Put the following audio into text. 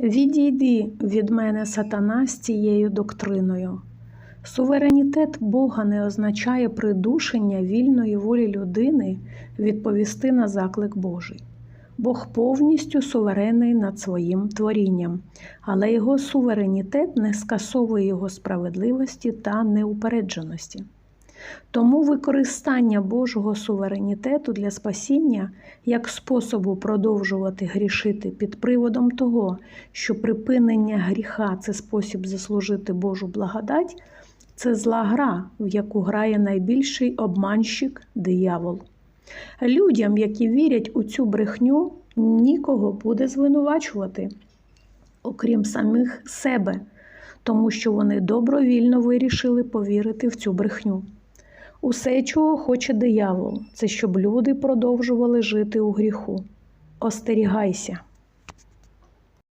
Відійди від мене сатана з цією доктриною. Суверенітет Бога не означає придушення вільної волі людини відповісти на заклик Божий. Бог повністю суверенний над своїм творінням, але його суверенітет не скасовує його справедливості та неупередженості. Тому використання Божого суверенітету для спасіння як способу продовжувати грішити під приводом того, що припинення гріха це спосіб заслужити Божу благодать, це зла гра, в яку грає найбільший обманщик диявол. Людям, які вірять у цю брехню, нікого буде звинувачувати, окрім самих себе, тому що вони добровільно вирішили повірити в цю брехню. Усе, чого хоче диявол, це щоб люди продовжували жити у гріху. Остерігайся.